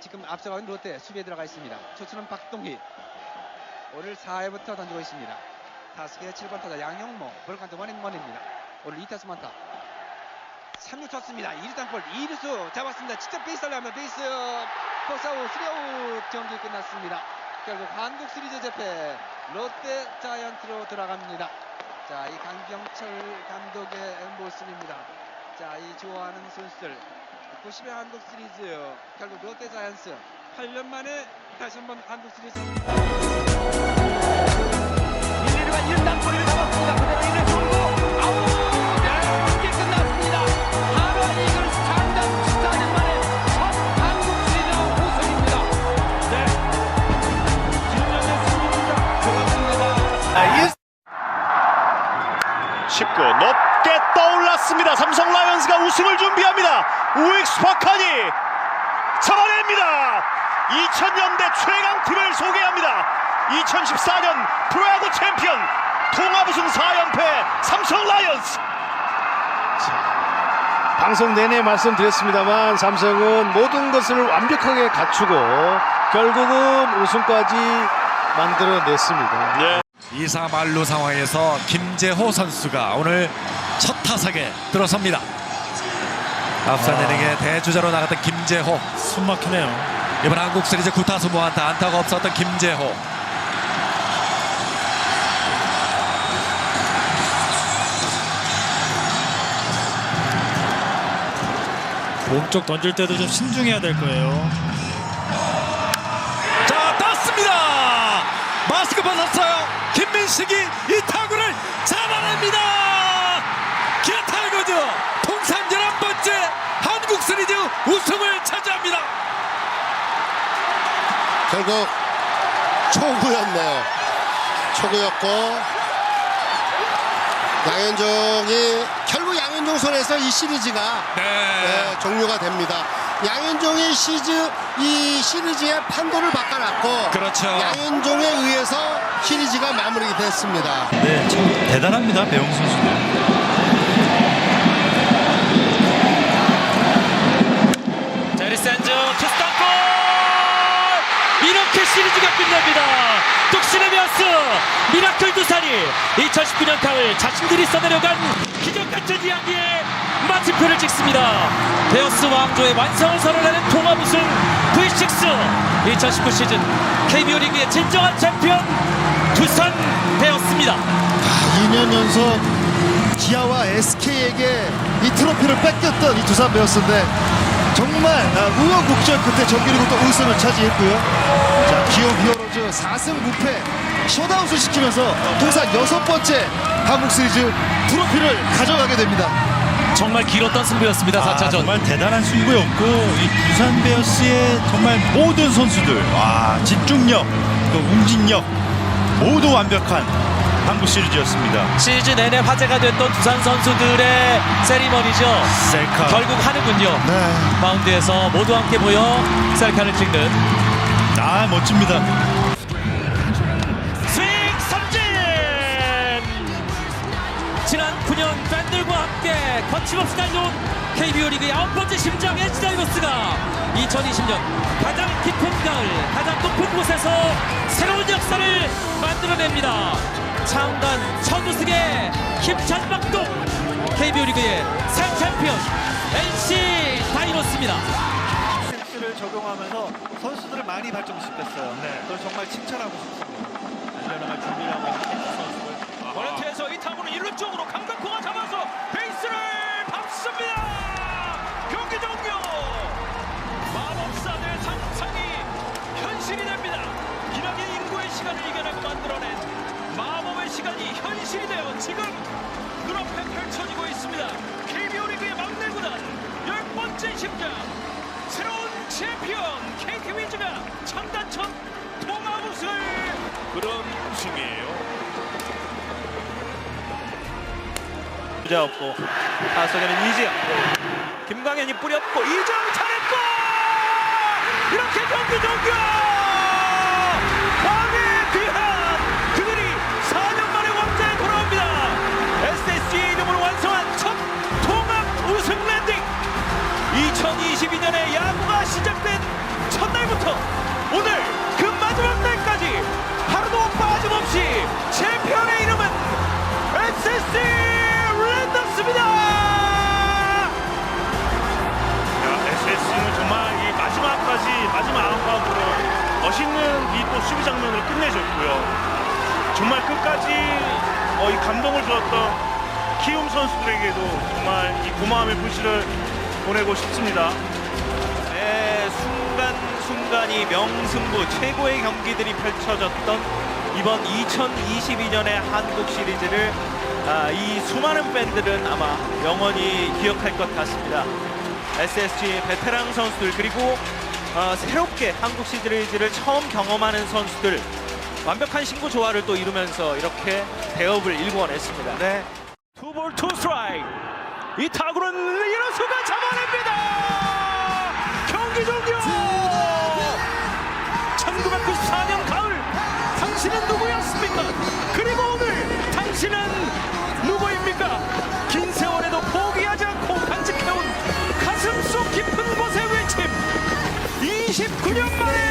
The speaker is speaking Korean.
지금 앞서가는 롯데 수비에 들어가 있습니다. 초수는 박동희. 오늘 4회부터 던지고 있습니다. 타석의 7번 타자 양영모. 볼칸트 원앤원입니다. 오늘 2타수 만타. 3루 쳤습니다. 2루 땅볼 2루수 잡았습니다. 직접 베이스 하려면 베이스 포스아웃 3아웃 경기 끝났습니다. 결국 한국 시리즈 재패 롯데 자이언트로 돌아갑니다. 자, 이 강병철 감독의 모습입니다. 자, 이 좋아하는 선수들 90의 한국 시리즈 결국 롯데 자이언츠 8년 만에 다시 한번 한국 시리즈 1, 2루가 1루 땅볼을 잡았습니다. 그대로 1루 돌고 아웃! 경기 끝났습니다. 하루아 이글스 창단 14년 만에 첫 한국 시리즈 우승입니다. 네. 김현재 승리입니다. 그렇습니다. 19 높게 떠올랐습니다. 삼성 라이온즈가 우승을 준비합니다. 우익수 박하니 잡아냅니다. 2000년대 최강 팀을 소개합니다. 2014년 프로야구 챔피언 통합 우승 4연패 삼성 라이온즈. 방송 내내 말씀드렸습니다만 삼성은 모든 것을 완벽하게 갖추고 결국은 우승까지 만들어냈습니다. 네. 2사 만루 상황에서 김재호 선수가 오늘 첫 타석에 들어섭니다. 앞선 이닝에 대주자로 나갔던 김재호 숨 막히네요. 이번 한국 시리즈 9타수 무안타 안타가 없었던 김재호. 몸쪽 던질 때도 좀 신중해야 될 거예요. 자 떴습니다. 마스크 벗었어요. 김민식이 차지합니다. 결국 초구였네요. 초구였고 양현종이 결국 양현종 손에서 이 시리즈가 네. 네, 종료가 됩니다. 양현종이 시즈 이 시리즈의 판도를 바꿔놨고 그렇죠. 양현종에 의해서 시리즈가 마무리됐습니다. 네, 참 대단합니다. 배용 선수들. 베어스 미라클 두산이 2019년 가을 자신들이 써내려간 기적같은 이야기에 마침표를 찍습니다. 베어스 왕조의 완성을 선언하는 통합 우승 V6 2019 시즌 KBO 리그의 진정한 챔피언 두산 베어스입니다. 2년 연속 기아와 SK에게 이 트로피를 뺏겼던 이 두산 베어스인데 정말 아, 우여곡절 끝에 정규리그 또 우승을 차지했고요. 자, 기어 히어로즈 4승 무패 셧아웃을 시키면서 통산 여섯 번째 한국 시리즈 트로피를 가져가게 됩니다. 정말 길었던 승부였습니다 아, 4차전 정말 대단한 승부였고 이 부산 베어스의 정말 모든 선수들 와 집중력 또 응집력 모두 완벽한 한국 시리즈였습니다. 시즌 내내 화제가 됐던 두산 선수들의 세리머니죠 셀카. 결국 하는군요 네. 마운드에서 모두 함께 모여 셀카를 찍는 아 멋집니다. 스윙 삼진 지난 9년 팬들과 함께 거침없이 달려온 KBO 리그의 아홉 번째 심장 SD다이버스가 2020년 가장 깊은 가을 가장 높은 곳에서 새로운 역사를 만들어냅니다 창단 첫 우승의 힘찬 박동 KBO 리그의 새 챔피언 NC 다이노스입니다 센스를 적용하면서 선수들을 많이 발전시켰어요. 그걸 정말 칭찬하고 싶습니다. 달려나갈 준비를 하고 있는 캔스 선수들. 원래트에서 이 타구를 일루 쪽으로 강백호가 잡아서 주자 없고 타석에는 이재영. 김광현이 뿌렸고 이재영 잘했고 이렇게 경기 종료. 광의 귀한 그들이 4년 만에 왕자에 돌아옵니다. SSG의 이름을 완성한 첫 통합 우승 랜딩. 2022년에 야구가 시작된 첫 때부터 랜더스입니다. SS는 정말 이 마지막까지 마지막 아웃바운드로 멋있는 이 또 수비 장면을 끝내줬고요. 정말 끝까지 어, 이 감동을 주었던 키움 선수들에게도 정말 이 고마움의 불씨를 보내고 싶습니다. 네, 순간순간이 명승부 최고의 경기들이 펼쳐졌던 이번 2022년의 한국 시리즈를 아, 이 수많은 팬들은 아마 영원히 기억할 것 같습니다. SSG 베테랑 선수들 그리고 아, 새롭게 한국 시리즈를 처음 경험하는 선수들 완벽한 신구 조화를 또 이루면서 이렇게 대업을 일궈냈습니다. 네. 투볼 투 스트라이크 이 타구는 이루수가 잡아냅니다. 경기 종료. 1994년 가을 당신은 누구였습니까? 당신은 누구입니까? 긴 세월에도 포기하지 않고 간직해온 가슴 속 깊은 곳의 외침 29년 만의